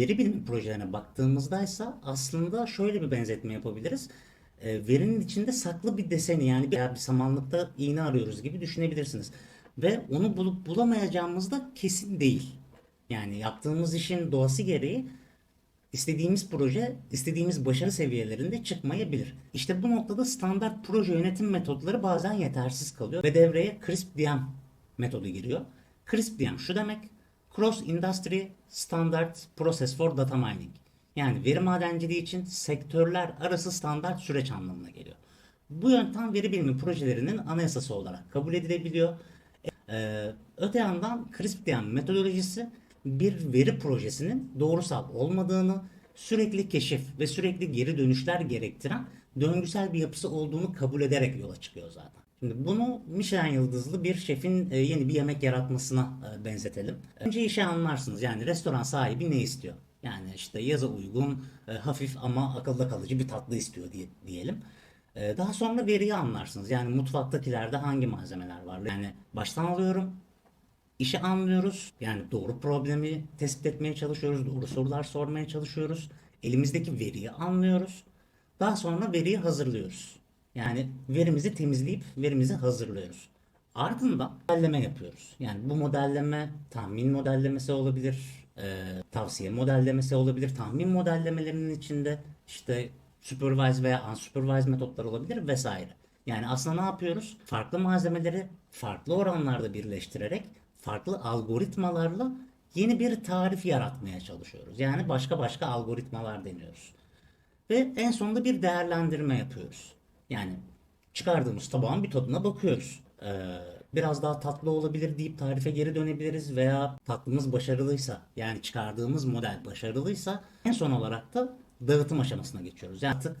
Veri bilimi projelerine baktığımızda ise aslında şöyle bir benzetme yapabiliriz. E, verinin içinde saklı bir deseni yani bir, bir samanlıkta iğne arıyoruz gibi düşünebilirsiniz. Ve onu bulup bulamayacağımız da kesin değil. Yani yaptığımız işin doğası gereği istediğimiz proje istediğimiz başarı seviyelerinde çıkmayabilir. İşte bu noktada standart proje yönetim metodları bazen yetersiz kalıyor ve devreye CRISP-DM metodu giriyor. CRISP-DM şu demek Cross Industry Standard Process for Data Mining. Yani veri madenciliği için sektörler arası standart süreç anlamına geliyor. Bu yöntem veri bilimi projelerinin anayasası olarak kabul edilebiliyor. Ee, öte yandan CRISP-DM metodolojisi bir veri projesinin doğrusal olmadığını, sürekli keşif ve sürekli geri dönüşler gerektiren döngüsel bir yapısı olduğunu kabul ederek yola çıkıyor zaten. Şimdi bunu Michelin yıldızlı bir şefin e, yeni bir yemek yaratmasına e, benzetelim. Önce işi anlarsınız. Yani restoran sahibi ne istiyor? Yani işte yaza uygun, e, hafif ama akılda kalıcı bir tatlı istiyor diye diyelim. Daha sonra veriyi anlarsınız. Yani mutfaktakilerde hangi malzemeler var? Yani baştan alıyorum, işi anlıyoruz. Yani doğru problemi tespit etmeye çalışıyoruz. Doğru sorular sormaya çalışıyoruz. Elimizdeki veriyi anlıyoruz. Daha sonra veriyi hazırlıyoruz. Yani verimizi temizleyip verimizi hazırlıyoruz. Ardından modelleme yapıyoruz. Yani bu modelleme tahmin modellemesi olabilir, e, tavsiye modellemesi olabilir. Tahmin modellemelerinin içinde işte supervised veya unsupervised metotlar olabilir vesaire. Yani aslında ne yapıyoruz? Farklı malzemeleri farklı oranlarda birleştirerek farklı algoritmalarla yeni bir tarif yaratmaya çalışıyoruz. Yani başka başka algoritmalar deniyoruz. Ve en sonunda bir değerlendirme yapıyoruz. Yani çıkardığımız tabağın bir tadına bakıyoruz. Ee, biraz daha tatlı olabilir deyip tarife geri dönebiliriz veya tatlımız başarılıysa yani çıkardığımız model başarılıysa en son olarak da dağıtım aşamasına geçiyoruz. Yani artık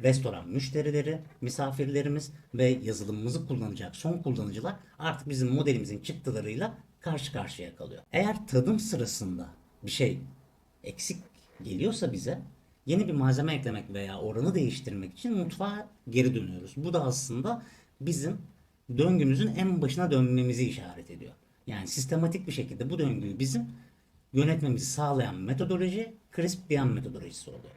restoran müşterileri, misafirlerimiz ve yazılımımızı kullanacak son kullanıcılar artık bizim modelimizin çıktılarıyla karşı karşıya kalıyor. Eğer tadım sırasında bir şey eksik geliyorsa bize yeni bir malzeme eklemek veya oranı değiştirmek için mutfağa geri dönüyoruz. Bu da aslında bizim döngümüzün en başına dönmemizi işaret ediyor. Yani sistematik bir şekilde bu döngüyü bizim yönetmemizi sağlayan metodoloji CRISP-DM metodolojisi oluyor.